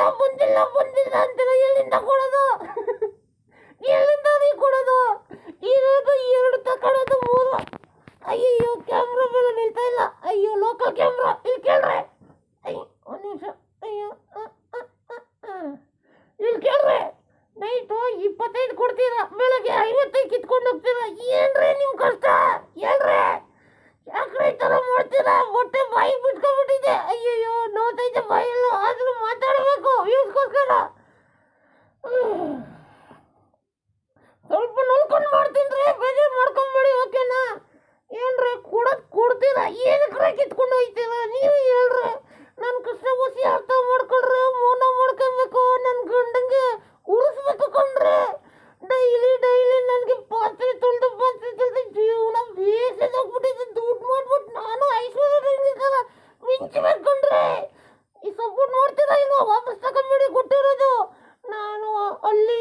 ಬಂದಿಲ್ಲ ಬಂದಿಲ್ಲ ಅಂತಿಲ್ಲ ಎಲ್ಲಿಂದ ಕೊಡೋದು ಮಾಡ್ತೀರಾ ಹೊಟ್ಟೆ ಬಾಯಿ ಬಿಟ್ಕೊಂಡ್ಬಿಟ್ಟಿದ್ದೆ ಅಯ್ಯಯ್ಯೋ ನೋತೈತೆ ಬಾಯಲ್ಲ, ಆದ್ರೂ ಮಾತಾಡಬೇಕು ವ್ಯೂಸ್ಗೋಸ್ಕರ ಸ್ವಲ್ಪ ನೋಡ್ಕೊಂಡು ಮಾಡ್ತೀನಿ ಬೇಜಾರು ಮಾಡ್ಕೊಂಬೇಡಿ, ಓಕೆನಾ? ಏನ್ರಿ, ಕೊಡೋದು ಕೊಡ್ತೀರಾ? ಏನಕ್ಕೆ ಕಿತ್ಕೊಂಡು ಹೋಯ್ತೀರಾ? ನೀವು ನಾನು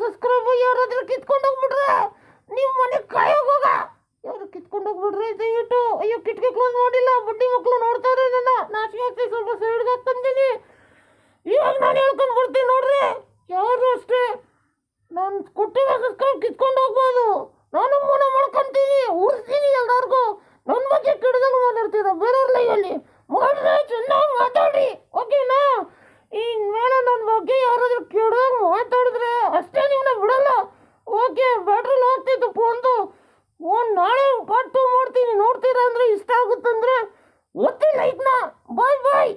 ಸಬ್ಸ್ಕ್ರೈಬ್ ಯಾರಾದ್ರೂ ಕಿತ್ಕೊಂಡು ಹೋಗ್ಬಿಟ್ರೆ ನಿಮ್ಮ ಮನೆ ಕಾಯೋಗೋಗ ಯಾರು ಕಿತ್ಕೊಂಡು ಹೋಗ್ಬಿಡ್ರಿ ದಯವಿಟ್ಟು ಅಯ್ಯೋ, ಕಿಟಕಿ ಕ್ಲೋಸ್ ಮಾಡಿಲ್ಲ. ಬಡ್ಡಿ ಮಕ್ಕಳು ನೋಡ್ತಾರೆ ನನ್ನ. ನಾಚಿಕೆ ಆಗ್ತದೆ ಸ್ವಲ್ಪ ಸೈಡ್ಗೆ ತಂದಿನಿ ಇವಾಗ ನಾನು ಹೇಳ್ಕೊಂಡು ಬರ್ತೀನಿ ನೋಡ್ರಿ. ಯಾರು ಅಷ್ಟೇ. ನಾನು ಕೊಟ್ಟಿರೋ ಸಬ್ಸ್ಕ್ರೈಬ್ ಕಿತ್ಕೊಂಡು ಹೋಗ್ಬೋದು. ನಾನು ಮೋನ ಮಾಡ್ಕೊಂತೀನಿ. ಉಳಿಸ್ತೀನಿ ಎಲ್ಲರಿಗೂ ನನ್ನ ಬಗ್ಗೆ ಕೆಡ್ದಂಗೆ ಮಾತಾಡ್ತೀರ ಬೇರೆಯವ್ರ ಲೈವಲ್ಲಿ ಮಾಡ್ರೆ, ಚೆನ್ನಾಗಿ ಮಾತಾಡಿ ಓಕೆನಾ ಇನ್ಮೇಲೆ ನನ್ನ ಬಗ್ಗೆ ಯಾರಾದ್ರೂ ಕೆಡ್ದಂಗೆ ಮಾತಾಡಿದ್ರೆ ಅಷ್ಟೇ. ನಿಮ್ಮನ್ನ ಬಿಡಲ್ಲ. ಓಕೆ ಬ್ಯಾಟ್ರಿಲಿ ಹೋಗ್ತಿತ್ತು ಫೋನ್ದು ಓ, ನಾಳೆ ಪಾರ್ಟ್ ಟು ಮಾಡ್ತೀನಿ ನೋಡ್ತೀರಾ ಅಂದರೆ ಇಷ್ಟ ಆಗುತ್ತಂದ್ರೆ ಒತ್ತಿ ಲೈಕ್ನ ಬಾಯ್ ಬಾಯ್